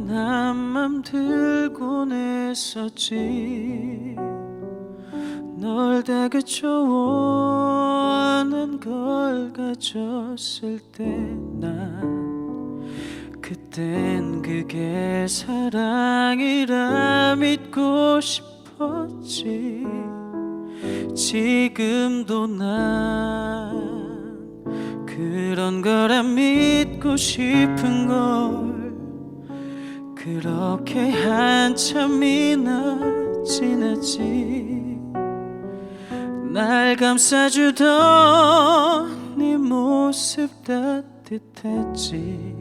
뻔한 맘 들곤 했었지. 널 되게 좋아하는 걸 가졌을 때난 그땐 그게 사랑이라 믿고 싶었지. 지금도 난 그런 거라 믿고 싶은 걸 그렇게 한참이나 지났지. 날 감싸주던 네 모습 따뜻했지.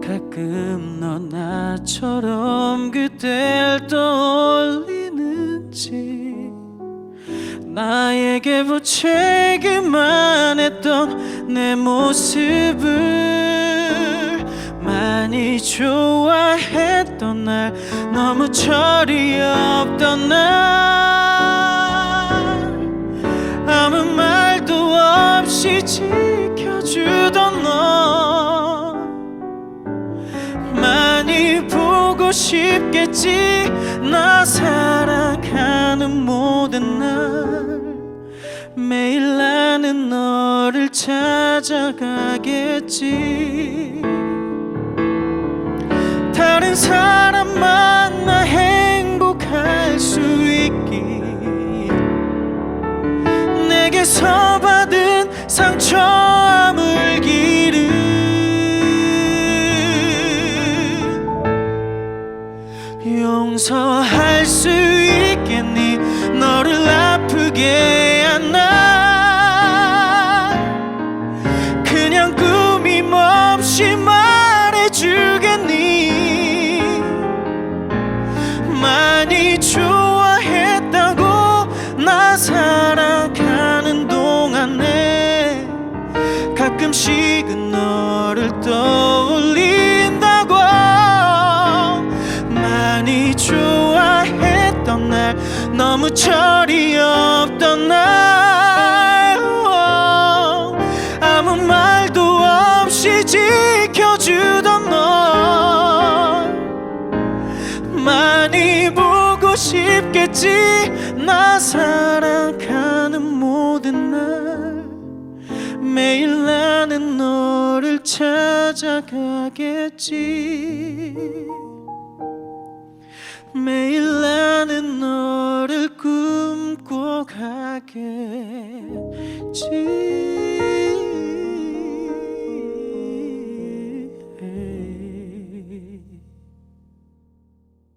가끔 너 나처럼 그댈 떠올리는지. 나에게 부채기만 했던 내 모습을 많이 좋아했던 날 너무 철이 없던 날. 아무 말도 없이 지켜주던 너. 많이 보고 싶겠지 나 살아가는 모든 날. 매일 나는 너를 찾아가겠지 다른 사람 만나 행복할 수 있기. 내게서 받은 상처 아물기를. 용서할 수 있겠니? 너를 아프게 한나 가끔씩은 너를 떠올린다고 많이 좋아했던 날 너무 철이 없던 날. 아무 말도 없이 지켜주던 널. 많이 보고 싶겠지 나 살아가는 모든 찾아가겠지. 매일 나는 너를 꿈